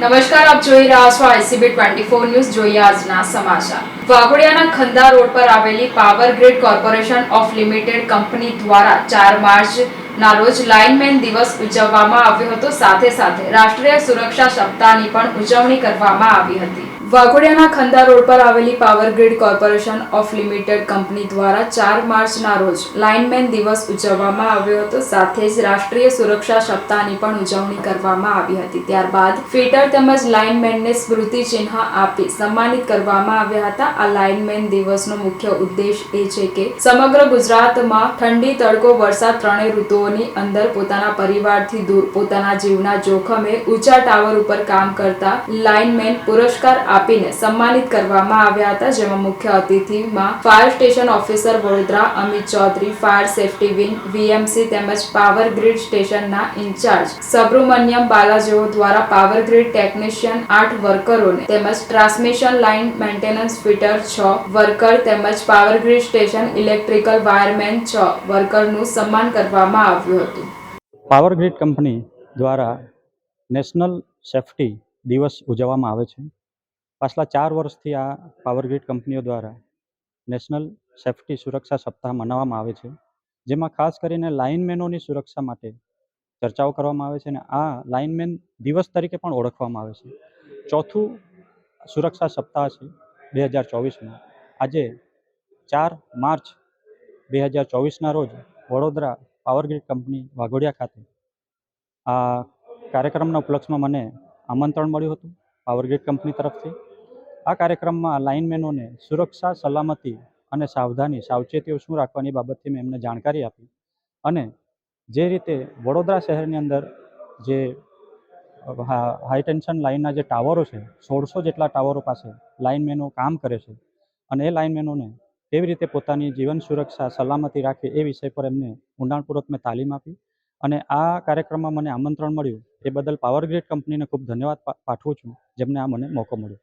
નમસ્કાર, આપ જોઈ રહ્યા છો આઈસીબી ટ્વેન્ટી ફોર ન્યૂઝ, જોઈએ આજના સમાચાર. વાઘોડિયાના ખંદા રોડ પર આવેલી power grid corporation of limited company દ્વારા ચાર માર્ચ ના રોજ લાઇનમેન દિવસ ઉજવવામાં આવ્યો હતો. સાથે સાથે રાષ્ટ્રીય સુરક્ષા સપ્તાહની પણ ઉજવણી કરવામાં આવી હતી. વાઘોડિયાના ખંદા રોડ પર આવેલી power grid corporation of limited company દ્વારા ચાર માર્ચના રોજ લાઇનમેન દિવસ ઉજવવામાં આવ્યો હતો. સાથે જ રાષ્ટ્રીય સુરક્ષા સપ્તાહની પણ ઉજવણી કરવામાં આવી હતી. ત્યારબાદ ફિટર તેમજ લાઇનમેનને સ્મૃતિ ચિહ્ન આપી સન્માનિત કરવામાં આવ્યા હતા. આ લાઇનમેન દિવસનો મુખ્ય ઉદ્દેશ એ છે કે સમગ્ર ગુજરાતમાં ઠંડી, તડકો, વરસાદ ત્રણેય ઋતુઓની અંદર પોતાના પરિવારથી દૂર, પોતાના જીવના જોખમે ઊંચા ટાવર ઉપર કામ કરતા લાઇનમેન પુરસ્કાર આપીને સન્માનિત કરવામાં આવ્યા હતા, જેમાં મુખ્ય અતિથિમાં fire station officer Vadodara Amit Chaudhari, fire safety wing, VMC તેમજ પાવર ગ્રીડ સ્ટેશનના ઇન્ચાર્જ સબ્રમણ્યમ બાલાજીઓ દ્વારા પાવર ગ્રીડ ટેકનિશિયન આઠ વર્કરોને તેમજ ટ્રાન્સમિશન લાઇન મેન્ટેનન્સ ફિટર છ વર્કર તેમજ power grid station electrical wireman છ વર્કરનું સન્માન કરવામાં આવ્યું હતું. પાવર ગ્રીડ કંપની દ્વારા નેશનલ સેફટી દિવસ ઉજવવામાં આવે છે. પાછલા ચાર વર્ષથી આ પાવર ગ્રીડ કંપનીઓ દ્વારા નેશનલ સેફ્ટી સુરક્ષા સપ્તાહ મનાવવામાં આવે છે, જેમાં ખાસ કરીને લાઇનમેનોની સુરક્ષા માટે ચર્ચાઓ કરવામાં આવે છે અને આ લાઇનમેન દિવસ તરીકે પણ ઓળખવામાં આવે છે. ચોથું સુરક્ષા સપ્તાહ છે બે હજાર ચોવીસમાં આજે ચાર માર્ચ બે હજાર ચોવીસના રોજ Vadodara power grid company Waghodia ખાતે આ કાર્યક્રમના ઉપલક્ષમાં મને આમંત્રણ મળ્યું હતું પાવર ગ્રીડ કંપની તરફથી. આ કાર્યક્રમમાં લાઇનમેનોને સુરક્ષા, સલામતી અને સાવધાની સાવચેતીઓ શું રાખવાની બાબતથી મેં એમને જાણકારી આપી. અને જે રીતે વડોદરા શહેરની અંદર જે હાઈ ટેન્શન લાઇનના જે ટાવરો છે, સોળસો જેટલા ટાવરો પાસે લાઇનમેનો કામ કરે છે અને એ લાઇનમેનોને કેવી રીતે પોતાની જીવન સુરક્ષા, સલામતી રાખે એ વિષય પર એમને ઊંડાણપૂર્વક મેં તાલીમ આપી. અને આ કાર્યક્રમમાં મને આમંત્રણ મળ્યું. એ બદલ પાવરગ્રીડ કંપનીને ખૂબ ધન્યવાદ પાઠવું છું, જેમને આ મને મોકો મળ્યો.